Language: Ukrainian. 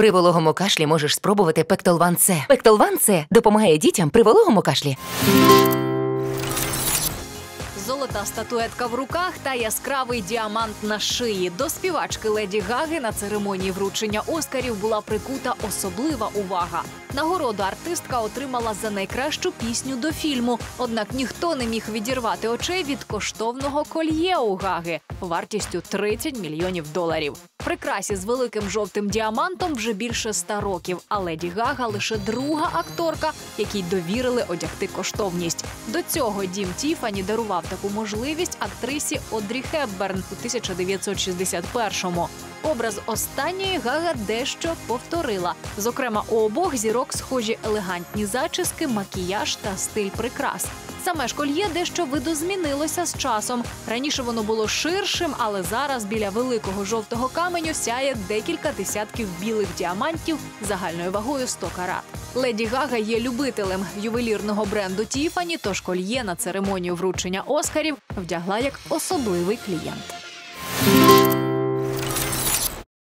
При вологому кашлі можеш спробувати Пектолван С. Пектолван С допомагає дітям при вологому кашлі. Золота статуетка в руках та яскравий діамант на шиї. До співачки Леді Гаги на церемонії вручення Оскарів була прикута особлива увага. Нагороду артистка отримала за найкращу пісню до фільму. Однак ніхто не міг відірвати очей від коштовного кольє у Гаги вартістю 30 мільйонів доларів. Прикрасі з великим жовтим діамантом вже більше ста років. А Леді Гага лише друга акторка, якій довірили одягти коштовність. До цього дім Тіфані дарував таку можливість актрисі Одрі Хепберн у 1961-му. Образ останньої Гага дещо повторила. Зокрема, у обох зірок схожі елегантні зачіски, макіяж та стиль прикрас. Саме ж дещо видозмінилося з часом. Раніше воно було ширшим, але зараз біля великого жовтого каменю сяє декілька десятків білих діамантів загальною вагою 100 карат. Леді Гага є любителем ювелірного бренду Тіфані, тож кольє на церемонію вручення Оскарів вдягла як особливий клієнт.